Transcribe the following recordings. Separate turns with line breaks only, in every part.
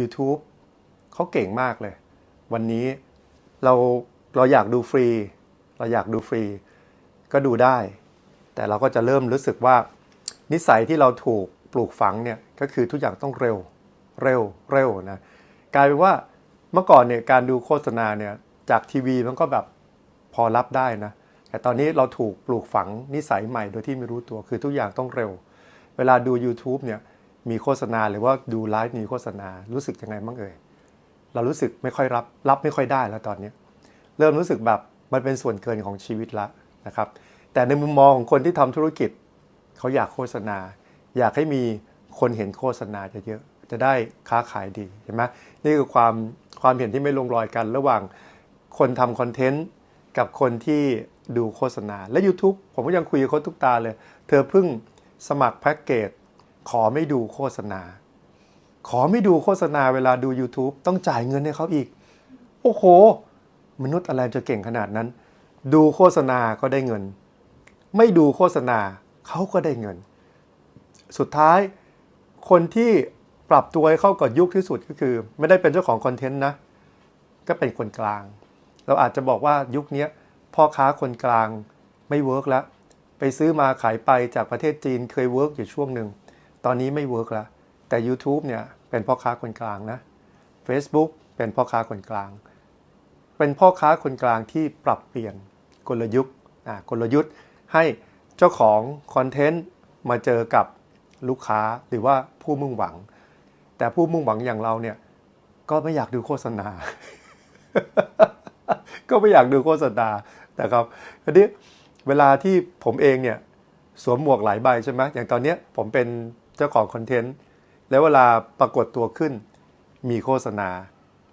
YouTube เขาเก่งมากเลย วันนี้เราเราอยากดูฟรี เราอยากดูฟรี ก็ดูได้ แต่เราก็จะเริ่มรู้สึกว่า นิสัยที่เราถูกปลูกฝังเนี่ยก็คือทุกอย่างต้องเร็วเร็วเร็วนะกลายเป็นว่าเมื่อก่อนเนี่ยการดูโฆษณาเนี่ยจากทีวีมันก็แบบพอรับได้นะ แต่ตอนนี้เราถูกปลูกฝังนิสัยใหม่โดยที่ไม่รู้ตัวคือทุกอย่างต้องเร็ว เวลาดู YouTube เนี่ย มีโฆษณาหรือว่าดูไลฟ์มีโฆษณารู้สึกยังไงบ้างเอ่ยเรารู้สึกไม่ค่อยรับรับไม่ค่อยได้แล้วตอนนี้ เริ่มรู้สึกแบบมันเป็นส่วนเกินของชีวิตละนะครับ แต่ในมุมมองของคนที่ทำธุรกิจ เขาอยากโฆษณา อยากให้มีคนเห็นโฆษณาเยอะๆจะได้ค้าขายดีเห็นไหมนี่คือความความเห็นที่ไม่ลงรอยกัน ระหว่างคนทำคอนเทนต์กับคนที่ดูโฆษณาและ YouTube ผมก็ยังคุยกับเขาทุกตาเลย เธอเพิ่งสมัครแพ็กเกจ ขอไม่ดูโฆษณา ขอไม่ดูโฆษณาเวลาดู YouTube ต้องจ่ายเงินให้เขาอีก โอ้โห มนุษย์อะไรจะเก่งขนาดนั้น ดูโฆษณาก็ได้เงิน ไม่ดูโฆษณาเขาก็ได้เงิน สุดท้ายคนที่ปรับตัวให้เข้ากับยุคที่สุดก็คือ ไม่ได้เป็นเจ้าของคอนเทนต์นะ ก็เป็นคนกลาง เราอาจจะบอกว่ายุคนี้พ่อค้าคนกลางไม่เวิร์กแล้ว ไปซื้อมาขายไปจากประเทศจีนเคยเวิร์กอยู่ช่วงหนึ่ง ตอนนี้ไม่เวิร์กล้วแต่ YouTube เนี่ยเป็นพ่อค้าคนกลางนะ Facebook เป็นพ่อค้าคนกลาง เป็นพ่อค้าคนกลางที่ปรับเปลี่ยนกลยุทธ์กลยุทธ์ให้เจ้าของคอนเทนต์มาเจอกับลูกค้าหรือว่าผู้มุ่งหวัง แต่ผู้มุ่งหวังอย่างเราเนี่ยก็ไม่อยากดูโฆษณา ก็ไม่อยากดูโฆษณานะครับทีนี้เวลาที่ผมเองเนี่ยสวมหมวกหลายใบใช่ไหมอย่างตอนนี้ผมเป็น เจ้าของคอนเทนต์แล้วเวลาปรากฏตัวขึ้นมีโฆษณา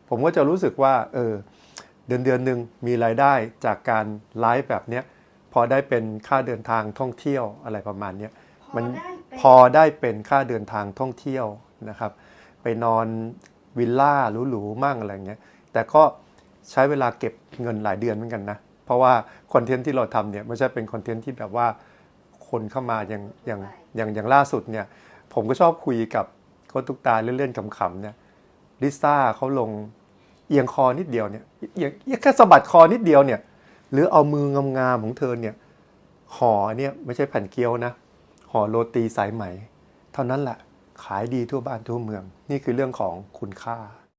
ผมก็จะรู้สึกว่าเออเดือนเดือนหนึ่งมีรายได้จากการไลฟ์แบบเนี้ยพอได้เป็นค่าเดินทางท่องเที่ยวอะไรประมาณเนี้ยมัน
ได้เป็น
พอได้เป็นค่าเดินทางท่องเที่ยวนะครับ ไปนอนวิลล่าหรูๆมั่งอะไรเงี้ยแต่ก็ใช้เวลาเก็บเงินหลายเดือนเหมือนกันนะเพราะว่าคอนเทนต์ที่เราทำเนี่ยไม่ใช่เป็นคอนเทนต์ที่แบบว่าคนเข้ามาอย่างอย่างอย่างอย่างล่าสุดเนี่ย ผมก็ชอบคุยกับโค้ชตุกตาเล่นๆขำๆเนี่ยลิซ่าเขาลงเอียงคอนิดเดียวเนี่ยเอียงเอียงแค่สะบัดคอนิดเดียวเนี่ย หรือเอามืองามๆของเธอเนี่ยห่อเนี่ยไม่ใช่แผ่นเกี๊ยวนะห่อโรตีสายไหม เท่านั้นแหละขายดีทั่วบ้านทั่วเมือง นี่คือเรื่องของคุณค่า